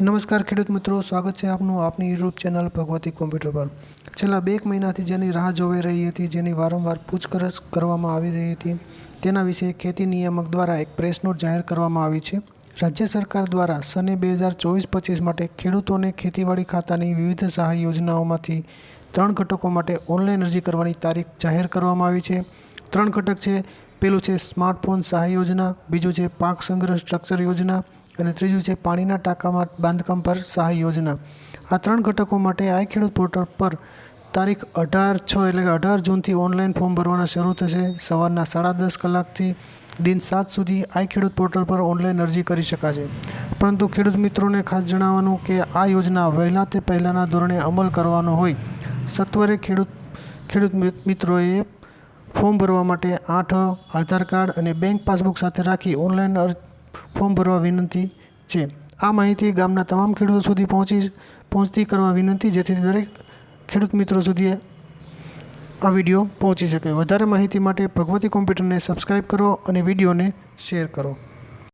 નમસ્કાર ખેડૂત મિત્રો, સ્વાગત છે આપનું આપની યુટ્યુબ ચેનલ ભગવતી કોમ્પ્યુટર પર. છેલ્લા બે મહિનાથી જેની રાહ જોવાઈ રહી હતી, જેની વારંવાર પૂછપરછ કરવામાં આવી રહી હતી, તેના વિશે ખેતી નિયામક દ્વારા એક પ્રેસ નોટ જાહેર કરવામાં આવી છે. રાજ્ય સરકાર દ્વારા સને બે હજાર ચોવીસ પચીસ માટે ખેડૂતોને ખેતીવાડી ખાતાની વિવિધ સહાય યોજનાઓમાંથી ત્રણ ઘટકો માટે ઓનલાઈન અરજી કરવાની તારીખ જાહેર કરવામાં આવી છે. ત્રણ ઘટક છે. પેલું છે સ્માર્ટફોન સહાય યોજના, બીજું છે પાક સંગ્રહ સ્ટ્રક્ચર યોજના અને ત્રીજું છે, પાણીના ટાંકામાં બાંધકામ પર સહાય યોજના. આ ત્રણ ઘટકો માટે આઈ ખેડૂત પોર્ટલ પર તારીખ અઢાર છ એટલે કે અઢાર જૂનથી ઓનલાઈન ફોર્મ ભરવાના શરૂ થશે. સવારના સાડા દસ કલાકથી દિન સાત સુધી આઈ ખેડૂત પોર્ટલ પર ઓનલાઈન અરજી કરી શકાશે. પરંતુ ખેડૂત મિત્રોને ખાસ જણાવવાનું કે આ યોજના વહેલા તે પહેલાંના ધોરણે અમલ કરવાનો હોય. સત્વરે ખેડૂત ખેડૂત મિત્રોએ ફોર્મ ભરવા માટે આઠ, આધાર કાર્ડ અને બેંક પાસબુક સાથે રાખી ઓનલાઈન ફોર્મ ભરવા વિનંતી છે. આ માહિતી ગામના તમામ ખેડૂતો સુધી પહોંચી પહોંચતી કરવા વિનંતી, જેથી દરેક ખેડૂત મિત્રો સુધી આ વીડિયો પહોંચી શકે. વધારે માહિતી માટે ભગવતી કોમ્પ્યુટરને સબસ્ક્રાઈબ કરો અને વિડીયોને શેર કરો.